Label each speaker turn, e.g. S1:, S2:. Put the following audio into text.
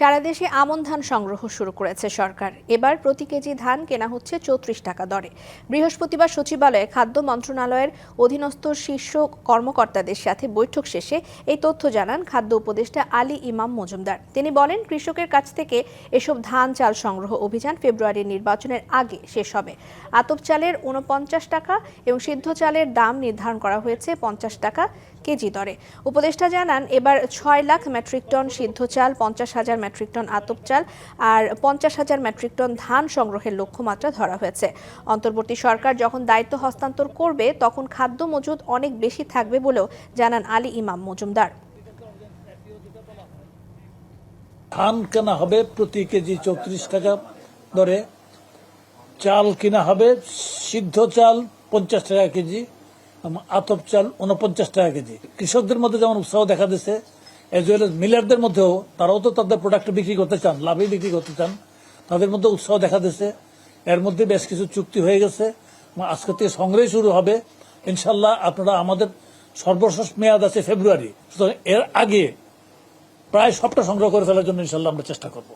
S1: সারা দেশে আমন ধান সংগ্রহ শুরু করেছে সরকার? এবার প্রতি কেজি ধান কেনা হচ্ছে চৌত্রিশ টাকা দরে। বৃহস্পতিবার সচিবালয়ে খাদ্য মন্ত্রণালয়ের অধীনস্থ শীর্ষ কর্মকর্তাদের সাথে বৈঠক শেষে এই তথ্য জানান খাদ্য উপদেষ্টা আলী ইমাম মজুমদার। তিনি বলেন, কৃষকের কাছ থেকে এসব ধান চাল সংগ্রহ অভিযান ফেব্রুয়ারির নির্বাচনের আগে শেষ হবে। আতপ চালের উনপঞ্চাশ টাকা এবং সিদ্ধ চালের দাম নির্ধারণ করা হয়েছে পঞ্চাশ টাকা কেজি দরে। উপদেষ্টা জানান, এবার ছয় লাখ মেট্রিক টন সিদ্ধ চাল পঞ্চাশ হাজার মেট্রিক টন আতপ চাল আর পঞ্চাশ হাজার মেট্রিক টন ধান সংগ্রহের লক্ষ্যমাত্রা ধরা হয়েছে। অন্তর্বর্তী সরকার যখন দায়িত্ব হস্তান্তর করবে, তখন খাদ্য মজুদ অনেক বেশি থাকবে বলেও জানান আলী ইমাম মজুমদার।
S2: ধান কেনা হবে প্রতি কেজি চৌত্রিশ টাকা দরে। চাল কেনা হবে সিদ্ধ চাল পঞ্চাশ টাকা কেজি আতপ চাল উনপঞ্চাশ টাকা কেজি। কৃষকদের মধ্যে যেমন উৎসাহ দেখা দিচ্ছে এজ ওয়েল এজ মিলারদের মধ্যেও তারাও তো তাদের প্রোডাক্ট বিক্রি করতে চান লাভে বিক্রি করতে চান। তাদের মধ্যে উৎসাহ দেখা দিচ্ছে এর মধ্যে বেশ কিছু চুক্তি হয়ে গেছে। আজকে থেকে সংগ্রহ শুরু হবে। ইনশাল্লাহ আপনারা আমাদের সর্বশেষ মেয়াদ আছে ফেব্রুয়ারি। সুতরাং এর আগে প্রায় সবটা সংগ্রহ করে ফেলার জন্য ইনশাল্লাহ আমরা চেষ্টা করব।